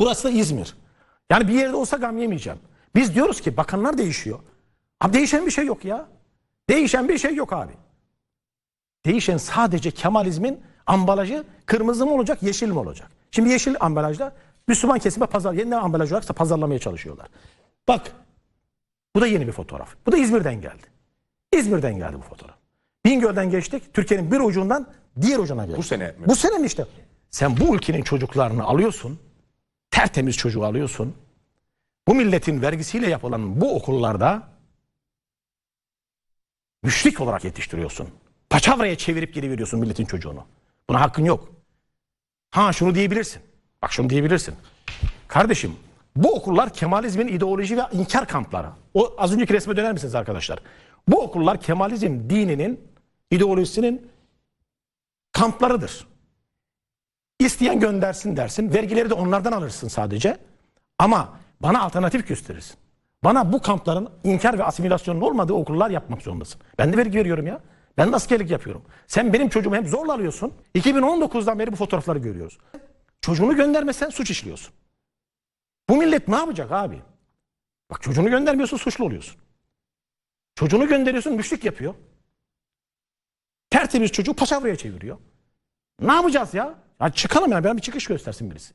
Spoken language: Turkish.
Burası da İzmir. Yani bir yerde olsa gam yemeyeceğim. Biz diyoruz ki bakanlar değişiyor. Abi değişen bir şey yok ya. Değişen bir şey yok abi. Değişen sadece Kemalizmin ambalajı kırmızı mı olacak, yeşil mi olacak? Şimdi yeşil ambalajda Müslüman kesime pazar, yeniden ambalaj olarak pazarlamaya çalışıyorlar. Bak bu da yeni bir fotoğraf. Bu da İzmir'den geldi. İzmir'den geldi bu fotoğraf. Bingöl'den geçtik. Türkiye'nin bir ucundan diğer ucuna geldik. Bu sene mi? Bu sene mi işte? Sen bu ülkenin çocuklarını alıyorsun. Tertemiz çocuğu alıyorsun. Bu milletin vergisiyle yapılan bu okullarda müşrik olarak yetiştiriyorsun. Paçavraya çevirip geri veriyorsun milletin çocuğunu. Buna hakkın yok. Ha şunu diyebilirsin. Bak şunu diyebilirsin. Kardeşim bu okullar Kemalizmin ideoloji ve inkar kampları. O az önceki resme döner misiniz arkadaşlar? Bu okullar Kemalizm dininin ideolojisinin kamplarıdır. İsteyen göndersin dersin. Vergileri de onlardan alırsın sadece. Ama bana alternatif gösterirsin. Bana bu kampların inkar ve asimilasyonun olmadığı okullar yapmak zorundasın. Ben de vergi veriyorum ya. Ben de askerlik yapıyorum. Sen benim çocuğumu hem zorla alıyorsun. 2019'dan beri bu fotoğrafları görüyoruz. Çocuğunu göndermesen suç işliyorsun. Bu millet ne yapacak abi? Bak çocuğunu göndermiyorsun suçlu oluyorsun. Çocuğunu gönderiyorsun müşrik yapıyor. Tertemiz çocuğu paçavraya çeviriyor. Ne yapacağız ya? Ya çıkalım ya. Ben bir çıkış göstersin birisi.